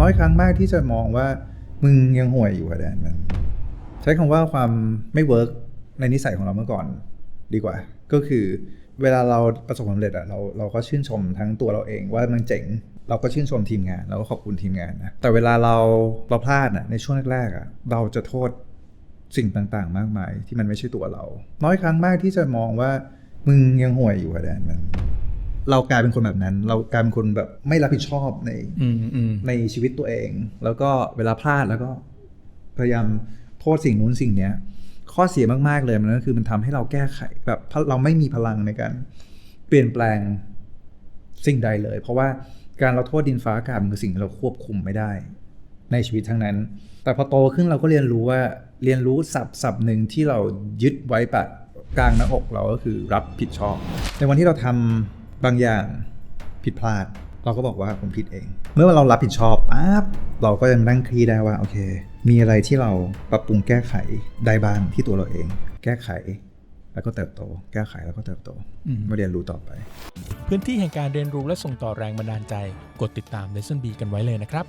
น้อยครั้งมากที่จะมองว่ามึงยังห่วยอยู่อะแดนมันใช้คำว่าความไม่เวิร์กในนิสัยของเราเมื่อก่อนดีกว่า ก็คือเวลาเราประสบความสำเร็จอะเราเราก็ชื่นชมทั้งตัวเราเองว่ามันเจ๋งเราก็ชื่นชมทีมงานเราก็ขอบคุณทีมงานนะแต่เวลาเราเราพลาดอะในช่วงแรกๆอะเราจะโทษสิ่งต่างๆ มากมายที่มันไม่ใช่ตัวเรา น้อยครั้งมากที่จะมองว่ามึงยังห่วยอยู่อะแดนมัน เรากลายเป็นคนแบบนั้น เรากลายเป็นคนแบบไม่รับผิดชอบในอืมอืมในชีวิตตัวเอง แล้วก็เวลาพลาดแล้วก็พยายามโทษสิ่งนู้นสิ่งเนี้ย ข้อเสียมากๆเลยมันก็คือมันทำให้เราแก้ไข แบบเราไม่มีพลังในการเปลี่ยนแปลงสิ่งใดเลย เพราะว่าการเราโทษดินฟ้าอากาศมันคือสิ่งที่เราควบคุมไม่ได้ ในชีวิตทั้งนั้น แต่พอโตขึ้นเราก็เรียนรู้ว่าเรียนรู้ศัพท์ศัพท์หนึ่งที่เรายึดไว้ปะกลางหน้าอกเราก็คือรับผิดชอบ ในวันที่เราทำ บางอย่างผิดพลาด เราก็บอกว่าผมผิดเอง เมื่อเรารับผิดชอบปั๊บเราก็จะนั่งคลี่ได้ว่าโอเค มีอะไรที่เราปรับปรุงแก้ไขได้บ้างที่ตัวเราเอง แก้ไขแล้วก็เติบโต แก้ไขแล้วก็เติบโตมาเรียนรู้ต่อไป พื้นที่แห่งการเรียนรู้และส่งต่อแรงบันดาลใจ กดติดตาม Lesson B กันไว้เลยนะครับ